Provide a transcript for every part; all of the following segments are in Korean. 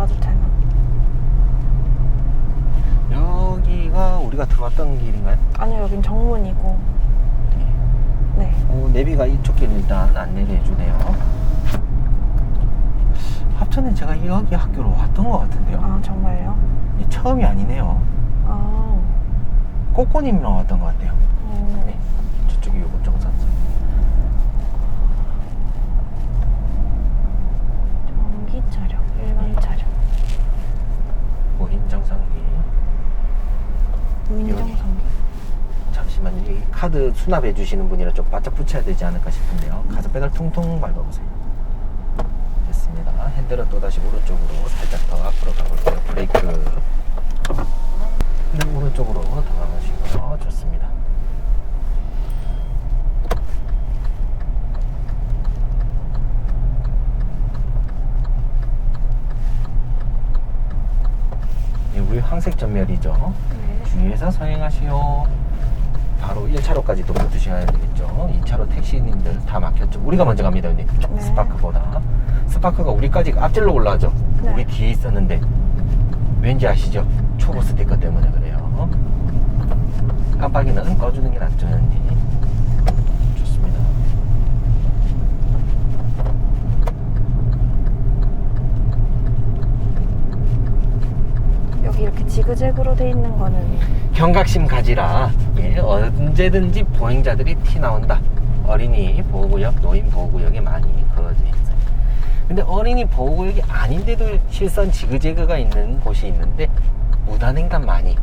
나가도 되나? 여기가 우리가 들어왔던 길인가요? 아니요, 여긴 정문이고. 네. 어, 내비가 이쪽 길 일단 안내를 해주네요. 합천에 제가 여기 학교로 왔던 것 같은데요. 아, 정말요? 이 처음이 아니네요. 아. 꼬꼬님이랑 왔던 것 같아요. 음, 네. 저쪽이 요금 정산서. 전기 차량, 일반 차량. 무인 정상기. 무인 여기. 정상기. 잠시만요. 이 카드 수납해 주시는 분이라 좀 바짝 붙여야 되지 않을까 싶은데요. 가서 페달 퉁퉁 밟아보세요. 됐습니다. 핸들은 또다시 오른쪽으로 살짝 더 앞으로 가볼게요. 브레이크. 네, 오른쪽으로 더 가보시고요. 좋습니다. 네, 우리 황색 전멸이죠. 네. 주의해서 서행하시오. 바로 1차로까지 또 붙으셔야 되겠죠. 2차로 택시님들 다 막혔죠. 우리가 먼저 갑니다, 형님. 네. 스파크보다. 스파크가 우리까지 앞질러 올라가죠. 네. 우리 뒤에 있었는데. 왠지 아시죠? 초보 스티커 때문에 그래요. 깜빡이는 꺼주는 게 낫죠, 형님. 좋습니다. 여기 이렇게 지그재그로 돼 있는 거는 경각심 가지라. 예, 언제든지 보행자들이 티 나온다. 어린이 보호구역, 노인 보호구역에 많이 그어져 있어요. 근데 어린이 보호구역이 아닌데도 실선 지그재그가 있는 곳이 있는데 무단횡단 많이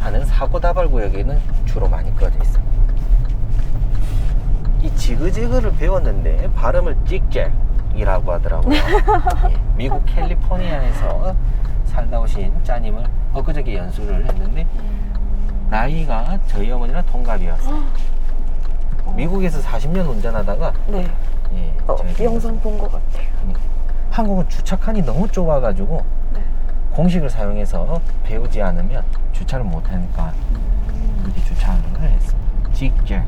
하는 사고다발 구역에는 주로 많이 그어져 있어요. 이 지그재그를 배웠는데 발음을 찍잭이라고 하더라고요. 예, 미국 캘리포니아에서 살다 오신 짜님을 엊그저께 연수를 했는데 나이가 저희 어머니랑 동갑이었어요. 미국에서 40년 운전하다가 네. 예, 어, 저희 영상 본 것 같아요. 한국은 주차칸이 너무 좁아가지고 네. 공식을 사용해서 배우지 않으면 주차를 못하니까 이렇게 주차를 했습니다. 직접.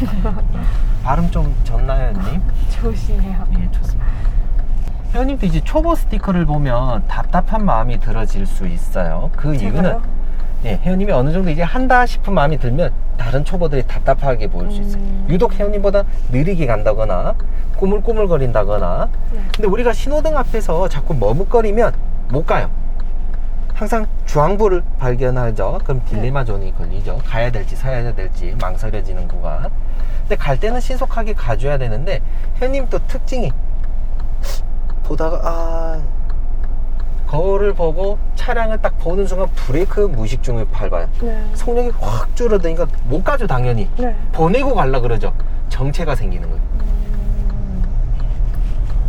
발음 좀 졌나요, 형님? 좋으시네요. 예, 좋습니다. 회원님도 이제 초보 스티커를 보면 답답한 마음이 들어질 수 있어요. 그 이유는 제가요? 예, 회원님이 어느 정도 이제 한다 싶은 마음이 들면 다른 초보들이 답답하게 보일 수 있어요. 음. 유독 회원님보다 느리게 간다거나 꾸물꾸물거린다거나 네. 근데 우리가 신호등 앞에서 자꾸 머뭇거리면 못 가요. 항상 주황불을 발견하죠. 그럼 딜레마 존이 걸리죠. 가야 될지 서야 될지 망설여지는 구간. 근데 갈 때는 신속하게 가줘야 되는데 회원님 또 특징이 보다가 아 거울을 보고 차량을 딱 보는 순간 브레이크 무식중을 밟아요. 네. 속력이 확 줄어드니까 못 가죠 당연히. 네. 보내고 갈라 그러죠. 정체가 생기는 거예요. 음,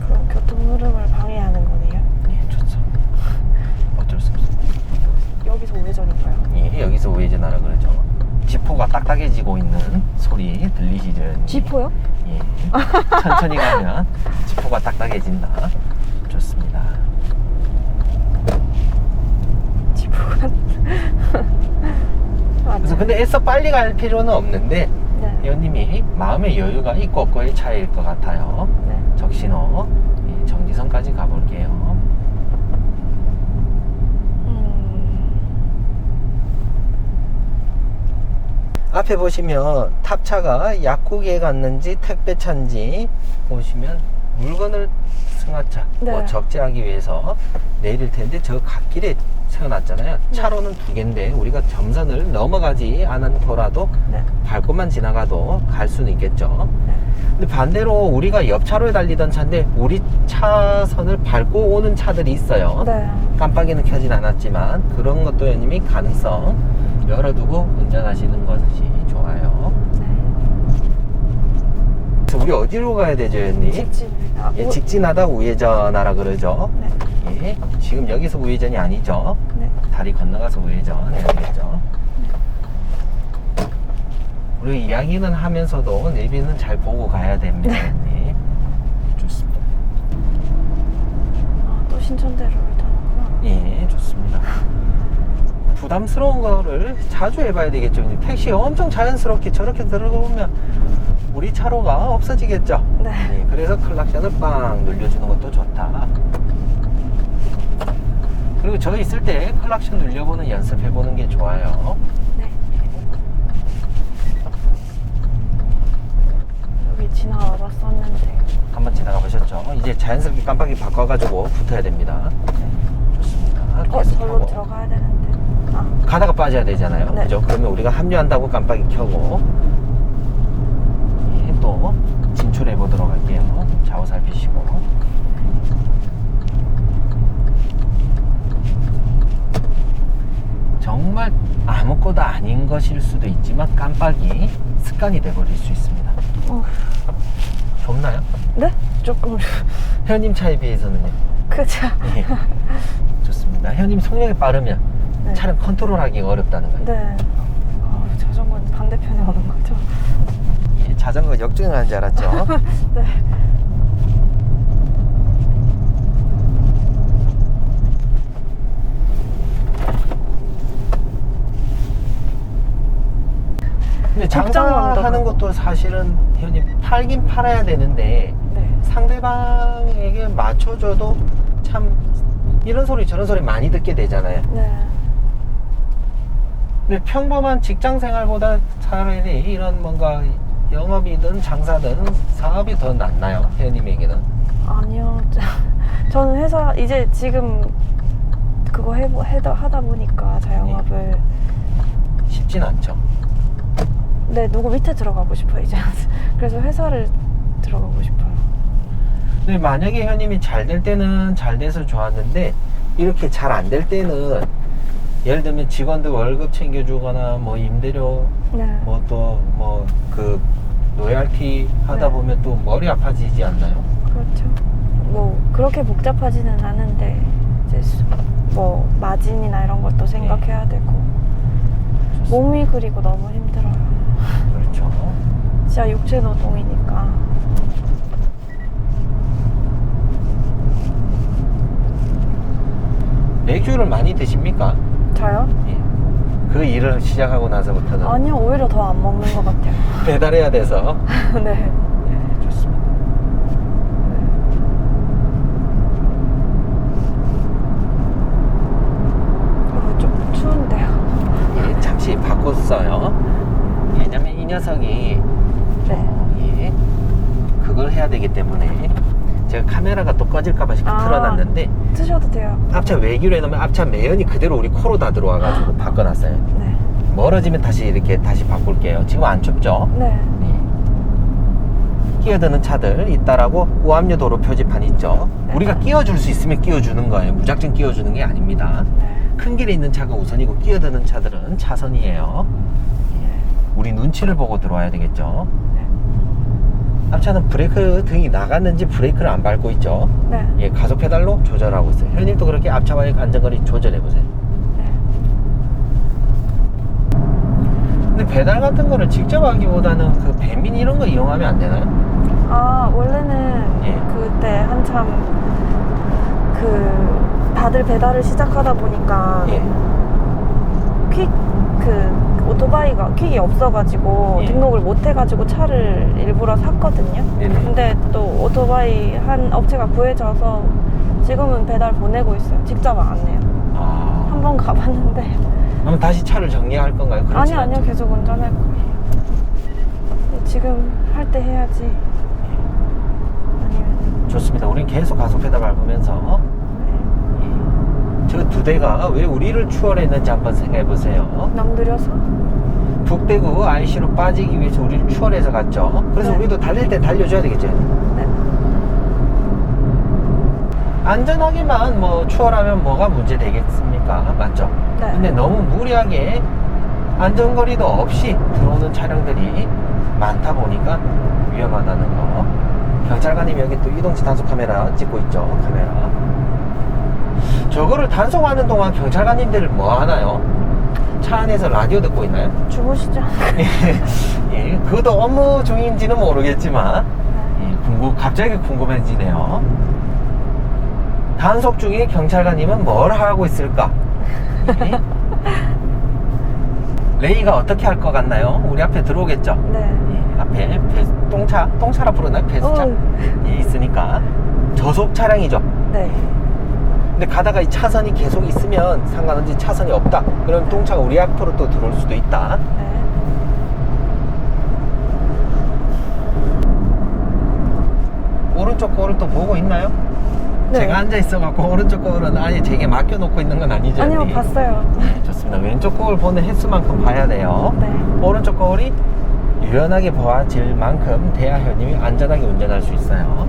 그럼 교통 흐름을 방해하는 거네요. 예, 좋죠. 어쩔 수 없어. 여기서 우회전인가요? 예, 여기서 우회전하라 그러죠. 지포가 딱딱해지고 있는 소리 들리시죠? 지포요? 예. 천천히 가면 지포가 딱딱해진다. 지포가. 맞아요. 그래서 근데 애써 빨리 갈 필요는 없는데 네. 회원님이 마음의 여유가 있고 없고의 차이일 것 같아요. 네. 적신호 예, 정지선까지 가볼게요. 음, 앞에 보시면 탑차가 약국에 갔는지 택배차인지 보시면 물건을 승하차 뭐 네. 적재하기 위해서 내릴 텐데 저 갓길에 세워놨잖아요. 네. 차로는 두 개인데 우리가 점선을 넘어가지 않더라도 네. 밟고만 지나가도 갈 수는 있겠죠. 네. 근데 반대로 우리가 옆 차로에 달리던 차인데 우리 차선을 밟고 오는 차들이 있어요. 네. 깜빡이는 켜진 않았지만 그런 것도 형님이 가능성 열어두고 운전하시는 것이 좋아요. 네. 그래서 우리 어디로 가야 되죠, 형님? 직진. 아, 예, 우- 직진하다 우회전하라 그러죠. 네. 예, 지금 여기서 우회전이 아니죠. 네. 다리 건너가서 우회전 해야 되겠죠. 우리 이야기는 하면서도 내비는 잘 보고 가야 됩니다. 형님. 좋습니다. 아, 또 신천대로를 타는구나. 예. 부담스러운 거를 자주 해봐야 되겠죠. 택시 엄청 자연스럽게 저렇게 들어오면 우리 차로가 없어지겠죠. 네. 예, 그래서 클락션을 빵 눌려주는 것도 좋다. 그리고 저 있을 때 클락션 눌려보는 연습해보는 게 좋아요. 네. 여기 지나와 봤었는데. 한번 지나가 보셨죠? 이제 자연스럽게 깜빡이 바꿔가지고 붙어야 됩니다. 좋습니다. 어, 계속 절로. 들어가야 되는데. 아, 가다가 빠져야 되잖아요. 네. 그죠? 그러면 우리가 합류한다고 깜빡이 켜고 예, 또 진출해 보도록 할게요. 좌우 살피시고. 정말 아무것도 아닌 것일 수도 있지만 깜빡이 습관이 돼버릴 수 있습니다. 어, 좁나요? 네? 조금 회원님 차에 비해서는요. 크죠? 예. 좋습니다. 회원님 속력이 빠르면 네. 차량 컨트롤하기가 어렵다는 거예요. 네. 어, 자전거는 반대편에 오는 거죠? 예, 자전거 역주행하는 줄 알았죠? 네. 근데 장사하는 것도 사실은 회원님 팔긴 팔아야 되는데 네. 상대방에게 맞춰줘도 참 이런 소리 저런 소리 많이 듣게 되잖아요. 네. 근데 평범한 직장 생활보다 차라리 이런 뭔가 영업이든 장사든 사업이 더 낫나요? 회원님에게는? 아니요. 저는 회사 이제 지금 그거 해 해다 하다 보니까 자영업을 쉽진 않죠. 네 누구 밑에 들어가고 싶어요 이제 그래서 회사를 들어가고 싶어요. 근데 만약에 회원님이 잘 될 때는 잘 돼서 좋았는데 이렇게 잘 안 될 때는 예를 들면 직원들 월급 챙겨주거나 뭐 임대료 네. 뭐 또 뭐 그 로얄티 하다 네. 보면 또 머리 아파지지 않나요? 그렇죠. 뭐 그렇게 복잡하지는 않은데 이제 수- 뭐 마진이나 이런 것도 생각해야 되고 몸이 그리고 너무 힘들어요. 그렇죠. 진짜 육체 노동이니까. 맥주를 많이 드십니까? 저요? 예. 그 일을 시작하고 나서부터는 아니요 오히려 더 안 먹는 것 같아요. 배달해야 돼서 네. 예, 좋습니다. 어, 좀 추운데요. 예, 잠시 바꿨어요. 왜냐면 이 녀석이 네. 어, 예, 그걸 해야 되기 때문에 제가 카메라가 또 꺼질까봐 이렇게 아. 틀어놨는데 드셔도 돼요. 앞차 외기로 해놓으면 앞차 매연이 그대로 우리 코로 다 들어와가지고 바꿔놨어요. 네. 멀어지면 다시 이렇게 다시 바꿀게요. 지금 안 춥죠? 네. 예. 끼어드는 차들 있다라고 우암류 도로 표지판 있죠? 네. 우리가 끼워줄 수 있으면 끼워주는 거예요. 무작정 끼워주는 게 아닙니다. 네. 큰 길에 있는 차가 우선이고 끼어드는 차들은 차선이에요. 예. 우리 눈치를 보고 들어와야 되겠죠? 네. 앞차는 브레이크 등이 나갔는지 브레이크를 안 밟고 있죠? 네. 예, 가속 페달로 조절하고 있어요. 현님도 그렇게 앞차와의 안전거리 조절해 보세요. 네. 근데 배달 같은 거를 직접 하기보다는 그 배민 이런 거 이용하면 안 되나요? 아 원래는 예. 그때 한참 그 다들 배달을 시작하다 보니까 예. 퀵 그 오토바이가 퀵이 없어가지고 예. 등록을 못 해가지고 차를 일부러 샀거든요. 네네. 근데 또 오토바이 한 업체가 구해져서 지금은 배달 보내고 있어요. 직접 안 해요. 아. 한 번 가봤는데 그럼 다시 차를 정리할 건가요? 아니 그렇진 아니요 않죠? 계속 운전할 거예요. 지금 할 때 해야지. 아니면 좋습니다. 우린 계속 가속 페달 밟으면서 네. 저두 대가 왜 우리를 추월했는지 한번 생각해 보세요. 남들여서 북대구 IC로 빠지기 위해서 우리를 추월해서 갔죠. 그래서 네. 우리도 달릴 때 달려줘야 되겠죠. 네. 안전하게만 뭐 추월하면 뭐가 문제 되겠습니까? 맞죠? 네. 근데 너무 무리하게 안전거리도 없이 들어오는 차량들이 많다 보니까 위험하다는 거. 경찰관님 여기 또 이동치 단속 카메라 찍고 있죠. 카메라. 저거를 단속하는 동안 경찰관님들 뭐 하나요? 차 안에서 라디오 듣고 있나요? 주무시죠? 예, 그것도 업무 중인지는 모르겠지만 예, 궁금, 갑자기 궁금해지네요. 단속 중에 경찰관님은 뭘 하고 있을까? 예? 레이가 어떻게 할 것 같나요? 우리 앞에 들어오겠죠? 네. 예, 앞에 배, 똥차, 똥차라 부르나요? 배수차? 어, 예, 있으니까 저속 차량이죠. 네. 근데 가다가 이 차선이 계속 있으면 상관없지 차선이 없다. 그럼 똥차가 우리 앞으로 또 들어올 수도 있다. 네. 오른쪽 거울을 또 보고 있나요? 네. 제가 앉아 있어갖고 오른쪽 거울은 아예 제게 맡겨놓고 있는 건 아니죠? 아니요, 언니? 봤어요. 좋습니다. 왼쪽 거울 보는 횟수만큼 봐야 돼요. 네. 오른쪽 거울이 유연하게 보아질 만큼 대하 현님이 안전하게 운전할 수 있어요.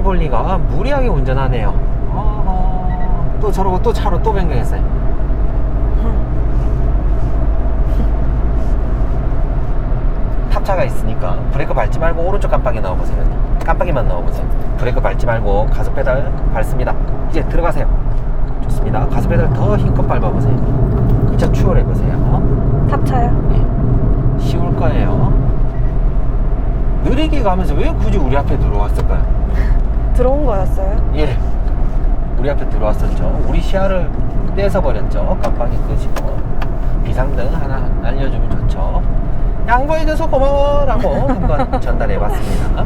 티볼리가 무리하게 운전하네요. 어허. 또 저러고 또 차로 또 변경했어요. 탑차가 있으니까 브레이크 밟지 말고 오른쪽 깜빡이 넣어보세요. 깜빡이만 넣어보세요. 브레이크 밟지 말고 가속 페달 밟습니다. 이제 들어가세요. 좋습니다. 가속 페달 더 힘껏 밟아보세요. 이 차 추월해보세요. 탑차요? 예. 쉬울 거예요. 느리게 가면서 왜 굳이 우리 앞에 들어왔을까요? 들어온 거였어요? 예. 우리 앞에 들어왔었죠. 우리 시야를 떼서 버렸죠. 깜빡이 끄시고. 비상등 하나 알려주면 좋죠. 양보해줘서 고마워라고 한번 전달해봤습니다.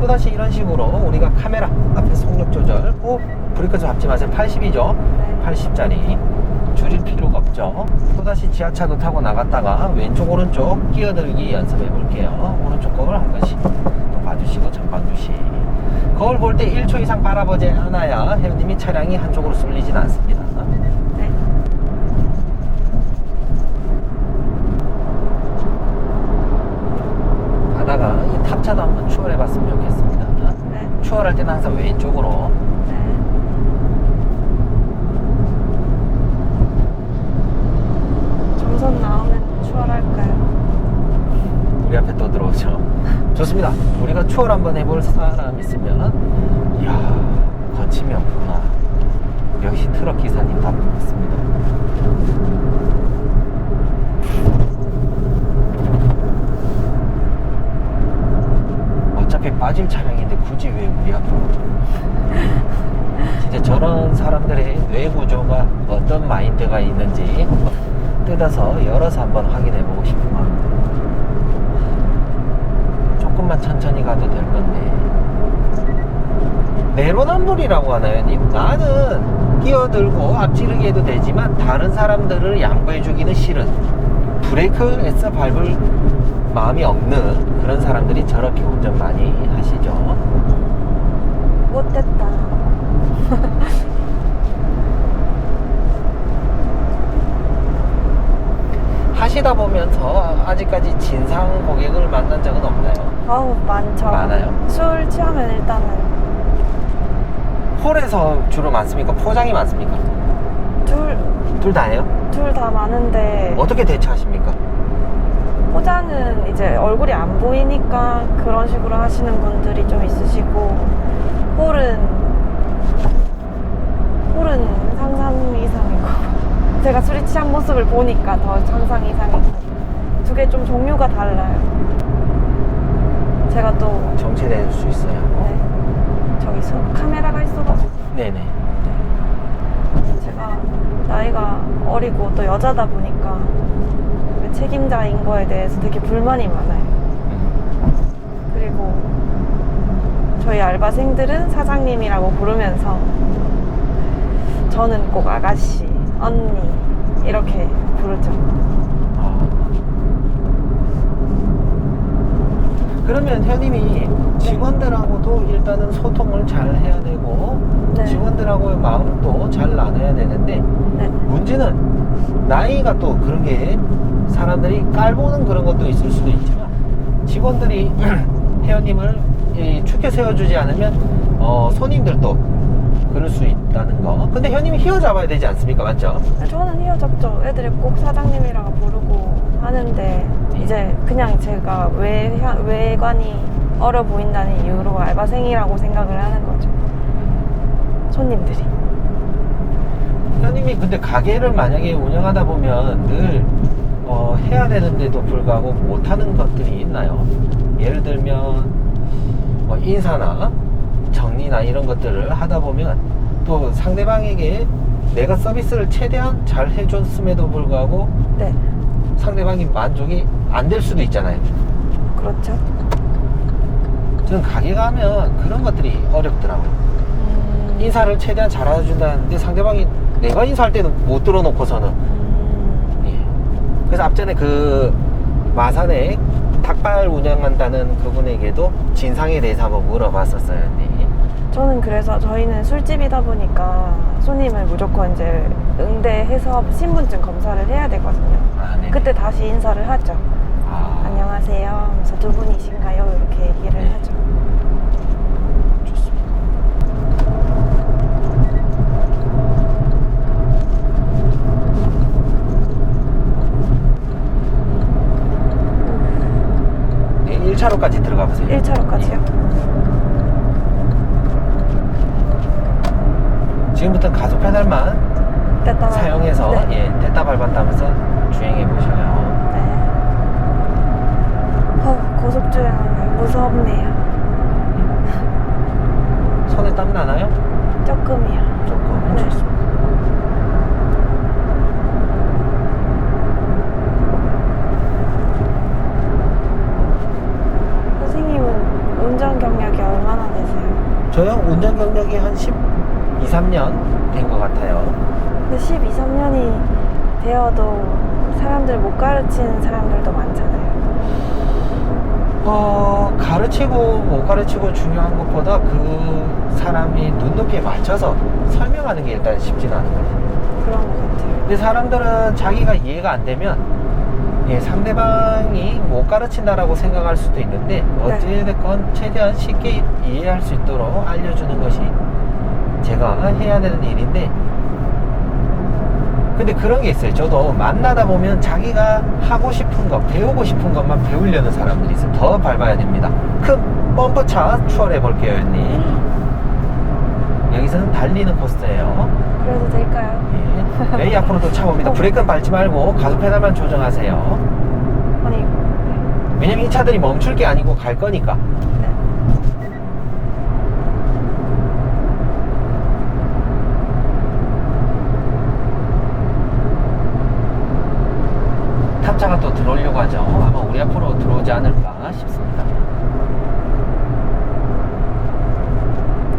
또다시 이런 식으로 우리가 카메라 앞에 속력 조절, 오, 브레이크 좀 밟지 마세요. 80이죠? 네. 80짜리. 줄일 필요가 없죠. 또다시 지하차도 타고 나갔다가 왼쪽 오른쪽 끼어들기 연습해 볼게요. 오른쪽 거울 한 번씩 또 봐주시고 전방 주시. 거울 볼 때 1초 이상 바라보지 않아야 회원님이 차량이 한쪽으로 쏠리진 않습니다. 네. 가다가 이 탑차도 한번 추월해 봤으면 좋겠습니다. 네. 추월할 때는 항상 왼쪽으로 네. 점선 나오면 추월할까요? 우리 앞에 또 들어오죠. 좋습니다. 우리가 추월 한번 해볼 사람 있으면, 이야, 거침이 없구나. 역시 트럭 기사님 답습니다. 어차피 빠질 차량인데 굳이 왜 우리 앞으로? 진짜 저런 사람들의 뇌 구조가 어떤 마인드가 있는지 한번 뜯어서 열어서 한번 확인해 보고 싶은 마음입니다. 조금만 천천히 가도 될 건데 내로남불이라고 하나요, 님? 나는 끼어들고 앞지르기 해도 되지만 다른 사람들을 양보해주기는 싫은 브레이크에서 밟을 마음이 없는 그런 사람들이 저렇게 운전 많이 하시죠. 못됐다. 하시다 보면서 아직까지 진상 고객을 만난 적은 없나요? 아우, 많죠. 많아요? 술 취하면 일단은 홀에서 주로 많습니까? 포장이 많습니까? 둘, 둘 다예요? 둘 다 많은데 어떻게 대처하십니까? 포장은 이제 얼굴이 안 보이니까 그런 식으로 하시는 분들이 좀 있으시고 홀은 홀은 상상 이상이고 제가 술이 취한 모습을 보니까 더 상상 이상이고 두 개 좀 종류가 달라요 제가 또 정체될 수 있어요. 네, 저기 소, 카메라가 있어가지고 네네. 제가 나이가 어리고 또 여자다 보니까 그 책임자인 거에 대해서 되게 불만이 많아요 그리고 저희 알바생들은 사장님이라고 부르면서 저는 꼭 아가씨, 언니 이렇게 부르죠. 아. 그러면 현님이 직원들하고도 일단은 소통을 잘 해야 되고 네. 직원들하고의 마음도 잘 나눠야 되는데 네. 문제는 나이가 또 그런 게 사람들이 깔보는 그런 것도 있을 수도 있지만 직원들이 회원님을 이 축에 세워주지 않으면 어, 손님들도 그럴 수 있다는 거. 근데 현님이 휘어잡아야 되지 않습니까? 맞죠? 저는 휘어잡죠. 애들이 꼭 사장님이라고 부르고 하는데 이제 그냥 제가 외, 외관이 어려 보인다는 이유로 알바생이라고 생각을 하는 거죠. 손님들이. 현님이 근데 가게를 만약에 운영하다 보면 늘 어, 해야 되는데도 불구하고 못하는 것들이 있나요? 예를 들면 뭐 인사나 정리나 이런 것들을 하다 보면 또 상대방에게 내가 서비스를 최대한 잘 해줬음에도 불구하고 네. 상대방이 만족이 안 될 수도 있잖아요. 그렇죠. 그럼 가게 가면 그런 것들이 어렵더라고요. 음. 인사를 최대한 잘 알아준다는데 상대방이 내가 인사할 때는 못 들어놓고서는 음. 예. 그래서 앞전에 그 마산에 닭발 운영한다는 그분에게도 진상에 대해서 한번 물어봤었어요. 네. 저는 그래서 저희는 술집이다 보니까 손님을 무조건 이제 응대해서 신분증 검사를 해야 되거든요. 아, 네. 그때 다시 인사를 하죠. 아, 안녕하세요 하면서 두 분이신가요? 이렇게 얘기를 네. 하죠. 좋습니다. 네, 1차로까지 들어가 보세요. 1차로까지요? 지금부터 가속 페달만 뗐다 사용해서 네. 예, 뗐다 밟았다면서 주행해 보셔요. 고속주행하면 무섭네요. 손에 땀 나나요? 조금이요. 조금. 네. 좋습니다. 선생님은 운전 경력이 얼마나 되세요? 저요 운전 경력이 한 12, 3년 된 것 같아요. 근데 12, 3년이 되어도 사람들 못 가르치는 사람들도 많잖아요. 어, 가르치고 못 가르치고 중요한 것보다 그 사람이 눈높이에 맞춰서 설명하는 게 일단 쉽지는 않은 거죠. 그런 것 같아요. 근데 사람들은 자기가 이해가 안 되면 예, 상대방이 못 가르친다라고 생각할 수도 있는데 어찌됐건 최대한 쉽게 이해할 수 있도록 알려주는 것이 제가 해야 되는 일인데 근데 그런 게 있어요. 저도 만나다 보면 자기가 하고 싶은 것, 배우고 싶은 것만 배우려는 사람들이 있어요. 더 밟아야 됩니다. 큰 범퍼차 추월해 볼게요, 언니. 여기서는 달리는 코스예요. 그래도 될까요? 예. 레이 앞으로도 차 옵니다. 브레이크는 밟지 말고 가속 페달만 조정하세요. 아니, 왜냐면 이 차들이 멈출 게 아니고 갈 거니까. 네. 탑차가 또 들어오려고 하죠. 아마 우리 앞으로 들어오지 않을까 싶습니다.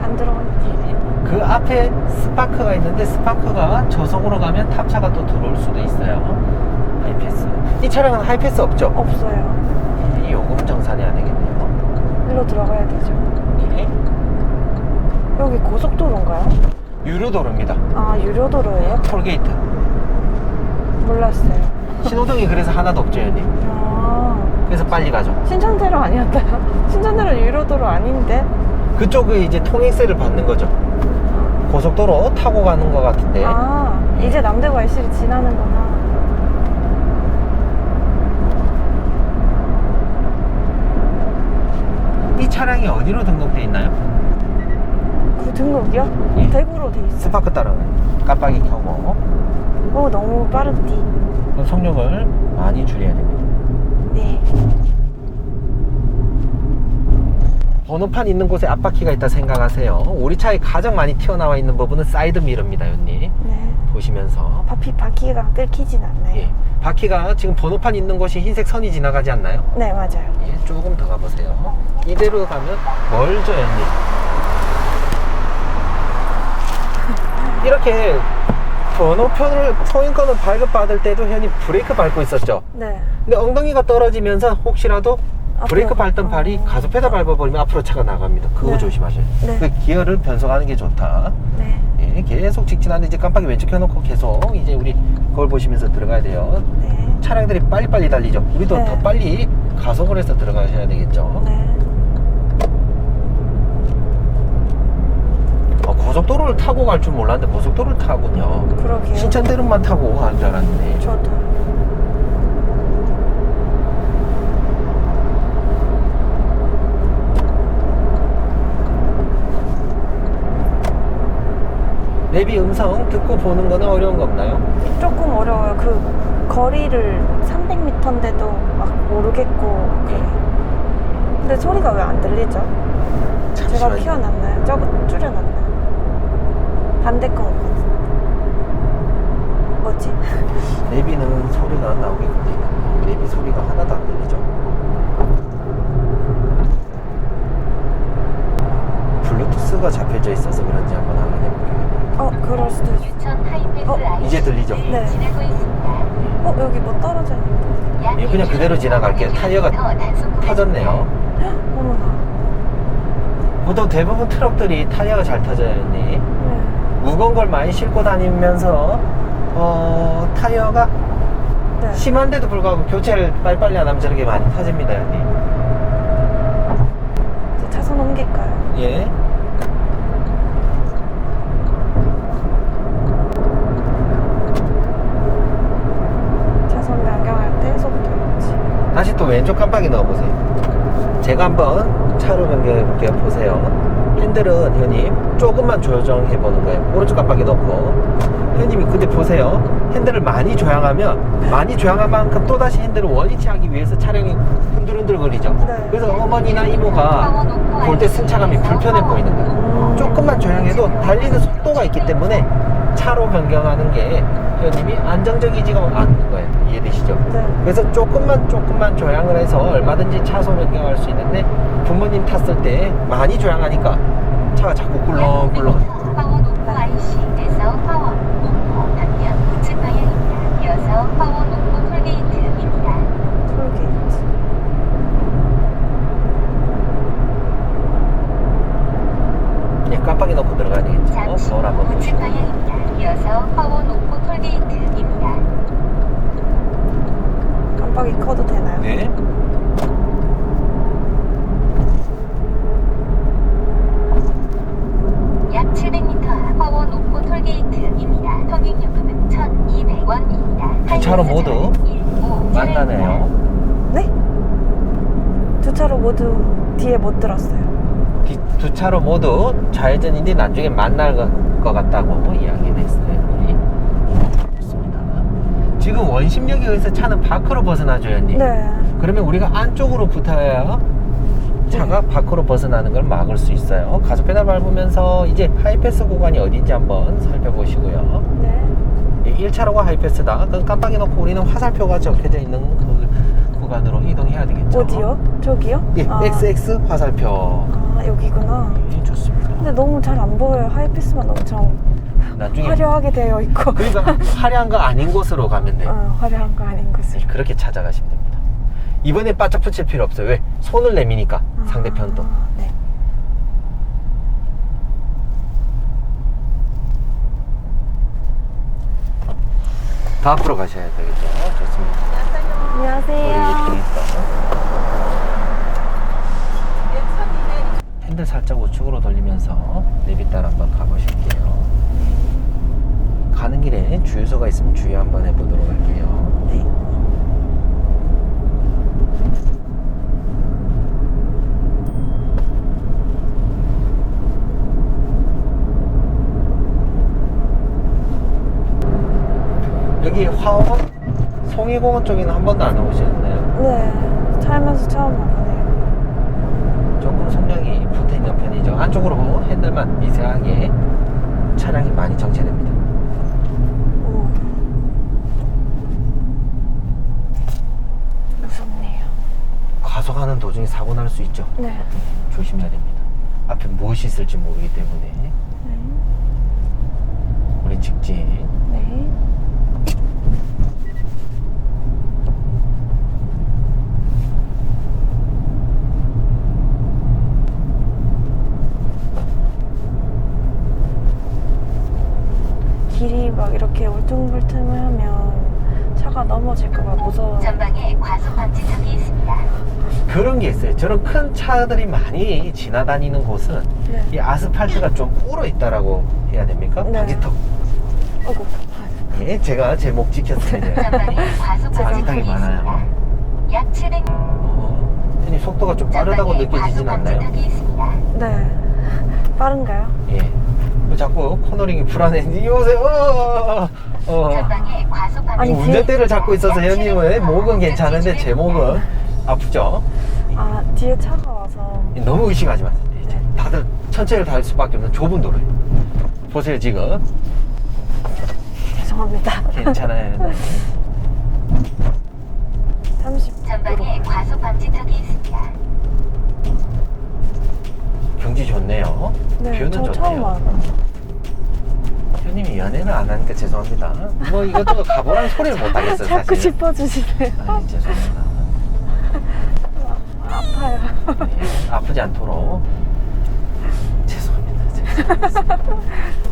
안 들어오는 예. 그 앞에 스파크가 있는데 스파크가 저속으로 가면 탑차가 또 들어올 수도 있어요. 하이패스. 이 차량은 하이패스 없죠? 없어요. 이 요금 정산해야 되겠네요. 일로 들어가야 되죠. 예. 여기 고속도로인가요? 유료도로입니다. 아, 유료도로예요? 톨게이트. 몰랐어요. 신호등이 그래서 하나도 없죠, 형님. 아, 그래서 빨리 가죠. 신천대로 아니었나요? 신천대로 유료도로 아닌데? 그쪽에 이제 통행세를 받는 거죠. 고속도로 타고 가는 것 같은데. 아, 이제 남대구 IC를 지나는구나. 이 차량이 어디로 등록돼 있나요? 그 등록이요? 예. 대구로 돼 있어요. 스파크 따라가요. 깜빡이 켜고. 오, 너무 빠르디. 속력을 많이 줄여야 됩니다. 네. 번호판 있는 곳에 앞바퀴가 있다 생각하세요. 우리 차에 가장 많이 튀어나와 있는 부분은 사이드 미러입니다, 연님. 네. 보시면서. 바퀴, 바퀴가 끌키진 않나요? 예. 바퀴가 지금 번호판 있는 곳이 흰색 선이 지나가지 않나요? 네, 맞아요. 예, 조금 더 가보세요. 이대로 가면 멀죠, 연님. 이렇게 번호표를 토인권을 발급받을 때도 현이 브레이크 밟고 있었죠. 네. 근데 엉덩이가 떨어지면서 혹시라도 브레이크 앞으로 밟던 가- 발이 어. 가속 페달 밟아버리면 앞으로 차가 나갑니다. 그거 네. 조심하셔야 돼요. 네. 그 기어를 변속하는 게 좋다. 네. 예, 계속 직진하는데 이제 깜빡이 왼쪽 켜놓고 계속 이제 우리 거울 보시면서 들어가야 돼요. 네. 차량들이 빨리빨리 달리죠. 우리도 네. 더 빨리 가속을 해서 들어가셔야 되겠죠. 네. 어, 고속도로를 타고 갈 줄 몰랐는데 고속도로를 타군요. 그러게요. 신천대로만 타고 가는 줄 알았는데. 저도. 내비 음성 듣고 보는 거는 어려운 거 없나요? 조금 어려워요. 그 거리를 300m인데도 막 모르겠고 그래. 근데 소리가 왜 안 들리죠? 제가 잠시만요. 키워놨나요? 저거 줄여놨나요? 반대 건 같은데. 뭐지? 내비는 소리가 안 나오게끔 돼 있는데 내비 소리가 하나도 안 들리죠. 하이패스가 잡혀져 있어서 그런지 한번 확인해 볼게요. 어 그럴 수도 있어. 어, 이제 들리죠? 네. 어 여기 뭐 떨어져 있는데. 약 예, 그냥 그대로 지나갈게요. 타이어가 터졌네요. 어머나. 보통 대부분 트럭들이 타이어가 잘 터져요, 언니. 네. 무거운 걸 많이 싣고 다니면서 어, 타이어가 네. 심한데도 불구하고 교체를 빨리빨리 안 하면 저렇게 많이 터집니다, 언니. 이제 차선 옮길까요? 예. 차선 변경할 때 속도 유지. 다시 또 왼쪽 깜빡이 넣어보세요. 제가 한번 차로 변경해 볼게요. 보세요. 핸들은 현님 조금만 조정해 보는 거예요. 오른쪽 깜빡이 넣고. 현님이 근데 보세요. 핸들을 많이 조향하면 많이 조향한 만큼 또다시 핸들을 원위치 하기 위해서 차량이 흔들흔들 거리죠. 네. 그래서 어머니나 이모가 볼 때 승차감이 불편해 보이는 거예요. 음. 조금만 조향해도 달리는 속도가 있기 때문에 차로 변경하는 게 현님이 안정적이지가 않은 거예요. 이해되시죠? 네. 그래서 조금만 조금만 조향을 해서 얼마든지 차소 변경할 수 있는데 부모님 탔을 때 많이 조향하니까 차가 자꾸 꿀렁꿀렁 파워 노포 IC에서 파워 노포 방면 우측 방향입니다. 이어서 파워 노포 톨게이트입니다. 톨게이트. 예, 깜빡이 넣고 들어가야 되겠죠 잠시 후 우측 방향입니다. 이어서 파워 노포 톨게이트입니다. 깜빡이 커도 되나요? 네 약 700m 앞 파워 노포 톨게이트입니다. 통행 요금은 1,200원입니다. 차로 모두 만나네요 네? 두 차로 모두 뒤에 못 들었어요. 기- 두 차로 모두 좌회전인데 나중에 만날 것, 것 같다고 이야기를 했어요 예. 좋습니다 지금 원심력에 서 차는 밖으로 벗어나죠 현님 네. 그러면 우리가 안쪽으로 붙어야 차가 밖으로 벗어나는 걸 막을 수 있어요. 가속 페달 밟으면서 이제 하이패스 구간이 어딘지 한번 살펴보시고요. 네. 1차로가 하이패스다. 그럼 깜빡이 놓고 우리는 화살표가 적혀져 있는 그 구간으로 이동해야 되겠죠. 어디요? 저기요? 예, 아, XX 화살표. 아 여기구나. 예, 좋습니다. 근데 너무 잘 안 보여요. 하이패스만 엄청 나중에 화려하게 되어 있고. 그러니까 화려한 거 아닌 곳으로 가면 돼요. 어, 화려한 거 아닌 것을. 그렇게 찾아가시면 됩니다. 이번에 바짝 붙일 필요 없어요. 왜? 손을 내미니까 상대편도. 아, 네. 더 앞으로 가셔야 되겠죠. 좋습니다. 안녕하세요. 핸들 살짝 우측으로 돌리면서 내비따라 한번 가보실게요. 가는 길에 주유소가 있으면 주유 한번 해보도록 할게요. 네. 여기 화원 송이공원 쪽에는 한 번도 안 오셨나요? 네. 살면서 처음 와보네요. 조금 성량이 붙어 있는 편이죠. 안쪽으로 핸들만 미세하게 차량이 많이 정체됩니다. 오. 무섭네요. 가속하는 도중에 사고 날 수 있죠. 네. 조심해야 됩니다. 앞에 무엇이 있을지 모르기 때문에 네. 우리 직진. 네. 길이 막 이렇게 울퉁불퉁하면 차가 넘어질까 봐 무서워. 전방에 과속 방지턱이 있습니다. 그런 게 있어요. 저런 큰 차들이 많이 지나다니는 곳은 네. 이 아스팔트가 좀 불어 있다라고 해야 됩니까? 네. 방지턱. 어구. 예, 제가 제 목 지켰습니다. 방지턱이 많아요. 약 700m 어, 형님 속도가 좀 빠르다고 느껴지진 않나요? 네. 빠른가요? 예. 왜 자꾸 코너링이 불안해. 이 오세요. 어, 어. 전방에 과속 아니, 운전대를 잡고 있어서 약 현님은 700m 목은 괜찮은데 제 목은 아프죠? 아 뒤에 차가 와서 너무 의식하지 마세요. 네. 다들 천천히 달 수밖에 없는 좁은 도로 보세요 지금. 죄송합니다. 괜찮아요. 30 전방에 과속 방지턱이 있습니다. 경지 좋네요. 네, 뷰는 좋네요. 표님이 연애는 안 하니까 죄송합니다. 뭐 이것저것 가보라는 소리를 못 하겠어요. 자꾸 짚어주시네요. 죄송합니다. 아파요. 아프지 않도록. 죄송합니다. 죄송합니다.